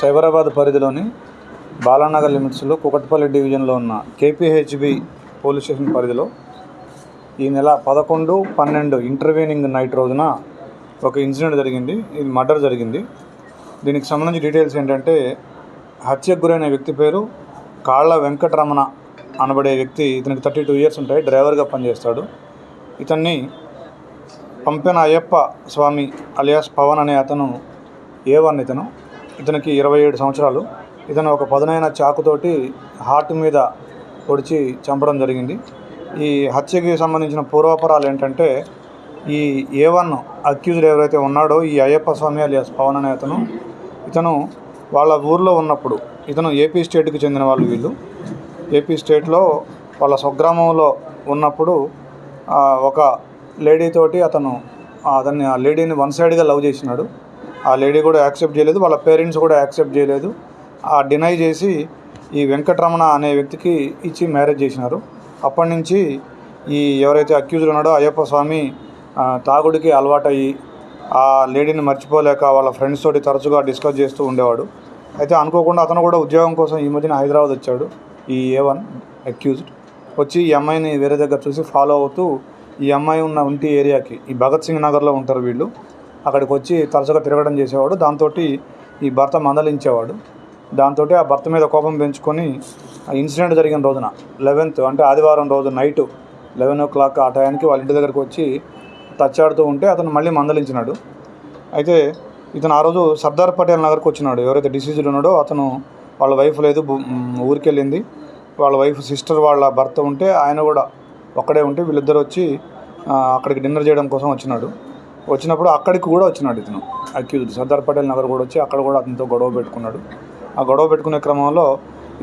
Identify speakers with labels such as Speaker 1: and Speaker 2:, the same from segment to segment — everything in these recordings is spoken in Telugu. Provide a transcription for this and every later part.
Speaker 1: సైబరాబాద్ పరిధిలోని బాలానగర్ లిమిట్స్లో కుకట్పల్లి డివిజన్లో ఉన్న కేపీహెచ్బి పోలీస్ స్టేషన్ పరిధిలో ఈ నెల పదకొండు పన్నెండు ఇంటర్వ్యూనింగ్ నైట్ రోజున ఒక ఇన్సిడెంట్ జరిగింది. ఇది మర్డర్ జరిగింది. దీనికి సంబంధించి డీటెయిల్స్ ఏంటంటే హత్యకు గురైన వ్యక్తి పేరు కాళ్ళ వెంకటరమణ అనబడే వ్యక్తి ఇతనికి థర్టీ టూ ఇయర్స్ ఉంటాయి డ్రైవర్గా పనిచేస్తాడు. ఇతన్ని పంపిన అయ్యప్ప స్వామి అలియాస్ పవన్ అనే అతను ఏ వన్ ఇతను. ఇతనికి ఇరవై ఏడు సంవత్సరాలు. ఇతను ఒక పదునైన చాకుతోటి హార్ట్ మీద పొడిచి చంపడం జరిగింది. ఈ హత్యకి సంబంధించిన పూర్వాపరాలు ఏంటంటే ఈ ఏ వన్ అక్యూజ్డ్ ఎవరైతే ఉన్నాడో ఈ అయ్యప్ప స్వామి అలియాస్ పవన్ అనే అతను ఇతను వాళ్ళ ఊర్లో ఉన్నప్పుడు ఇతను ఏపీ స్టేట్కి చెందిన వాళ్ళు వీళ్ళు. ఏపీ స్టేట్లో వాళ్ళ స్వగ్రామంలో ఉన్నప్పుడు ఒక లేడీ తోటి అతను అతన్ని ఆ లేడీని వన్ సైడ్గా లవ్ చేసినాడు. ఆ లేడీ కూడా యాక్సెప్ట్ చేయలేదు వాళ్ళ పేరెంట్స్ కూడా యాక్సెప్ట్ చేయలేదు. ఆ డినై చేసి ఈ వెంకటరమణ అనే వ్యక్తికి ఇచ్చి మ్యారేజ్ చేసినారు. అప్పటి నుంచి ఈ ఎవరైతే అక్యూజ్డ్ ఉన్నాడో అయ్యప్ప స్వామి తాగుడికి అలవాటయ్యి ఆ లేడీని మర్చిపోలేక వాళ్ళ ఫ్రెండ్స్ తోటి తరచుగా డిస్కస్ చేస్తూ ఉండేవాడు. అయితే అనుకోకుండా అతను కూడా ఉద్యోగం కోసం ఈ మధ్యన హైదరాబాద్ వచ్చాడు ఈ ఏ వన్ అక్యూజ్డ్ వచ్చి ఈ అమ్మాయిని వేరే దగ్గర చూసి ఫాలో అవుతూ ఈ అమ్మాయి ఉన్న ఉంటి ఏరియాకి ఈ భగత్ సింగ్ నగర్లో ఉంటారు వీళ్ళు. అక్కడికి వచ్చి తరచుగా తిరగడం చేసేవాడు. దాంతో ఈ భర్త మందలించేవాడు. దాంతో ఆ భర్త మీద కోపం పెంచుకొని ఆ ఇన్సిడెంట్ జరిగిన రోజున లెవెన్త్ అంటే ఆదివారం రోజు నైటు లెవెన్ ఓ క్లాక్ ఆ టయానికి వాళ్ళ ఇంటి దగ్గరకు వచ్చి తచ్చాడుతూ ఉంటే అతను మళ్ళీ మందలించినాడు. అయితే ఇతను ఆ రోజు సర్దార్ పటేల్ నగర్కి వచ్చినాడు. ఎవరైతే డిసీజ్డ్ ఉన్నాడో అతను వాళ్ళ వైఫ్ లేదు ఊరికెళ్ళింది ఊరికి వెళ్ళింది వాళ్ళ వైఫ్ సిస్టర్ వాళ్ళ భర్త ఉంటే ఆయన కూడా ఒక్కడే ఉంటే వీళ్ళిద్దరు వచ్చి అక్కడికి డిన్నర్ చేయడం కోసం వచ్చినాడు. వచ్చినప్పుడు అక్కడికి కూడా వచ్చినాడు ఇతను. అక్యూజ్డ్ సర్దార్ పటేల్ నగర్ కూడా వచ్చి అక్కడ కూడా అతనితో గొడవ పెట్టుకున్నాడు. ఆ గొడవ పెట్టుకునే క్రమంలో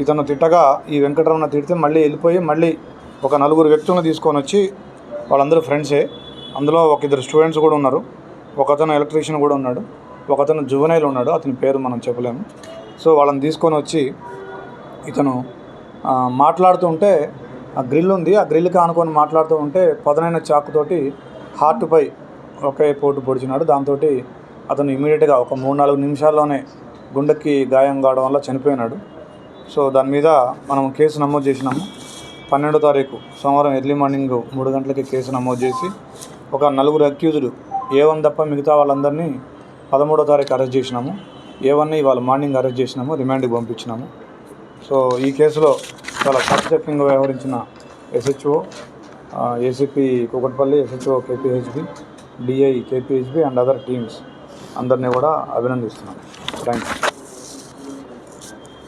Speaker 1: ఇతను తిట్టగా ఈ వెంకటరమణ తిడితే మళ్ళీ వెళ్ళిపోయి మళ్ళీ ఒక నలుగురు వ్యక్తులను తీసుకొని వచ్చి వాళ్ళందరూ ఫ్రెండ్సే అందులో ఒక ఇద్దరు స్టూడెంట్స్ కూడా ఉన్నారు. ఒక అతను ఎలక్ట్రీషియన్ కూడా ఉన్నాడు. ఒక అతను జువనైల్ ఉన్నాడు అతని పేరు మనం చెప్పలేము. సో వాళ్ళని తీసుకొని వచ్చి ఇతను మాట్లాడుతూ ఉంటే ఆ గ్రిల్ ఉంది ఆ గ్రిల్కి ఆనుకొని మాట్లాడుతూ ఉంటే పదనైన చాకుతోటి హార్ట్పై ఒకే పోటు పొడిచినాడు. దాంతో అతను ఇమీడియట్గా ఒక మూడు నాలుగు నిమిషాల్లోనే గుండెకి గాయం కావడం వల్ల చనిపోయినాడు. సో దాని మీద మనం కేసు నమోదు చేసినాము. పన్నెండో తారీఖు సోమవారం ఎర్లీ మార్నింగ్ మూడు గంటలకి కేసు నమోదు చేసి ఒక నలుగురు అక్యూజుడు ఏ వన్ తప్ప మిగతా వాళ్ళందరినీ పదమూడో తారీఖు అరెస్ట్ చేసినాము. ఏవన్నీ ఇవాళ మార్నింగ్ అరెస్ట్ చేసినాము రిమాండ్కి పంపించినాము. సో ఈ కేసులో చాలా చాకచక్యంగా వ్యవహరించిన SHO ACP Kukatpally SHO KPHB DI KPHB and other teams అందరినీ కూడా అభినందిస్తున్నాను థ్యాంక్ యూ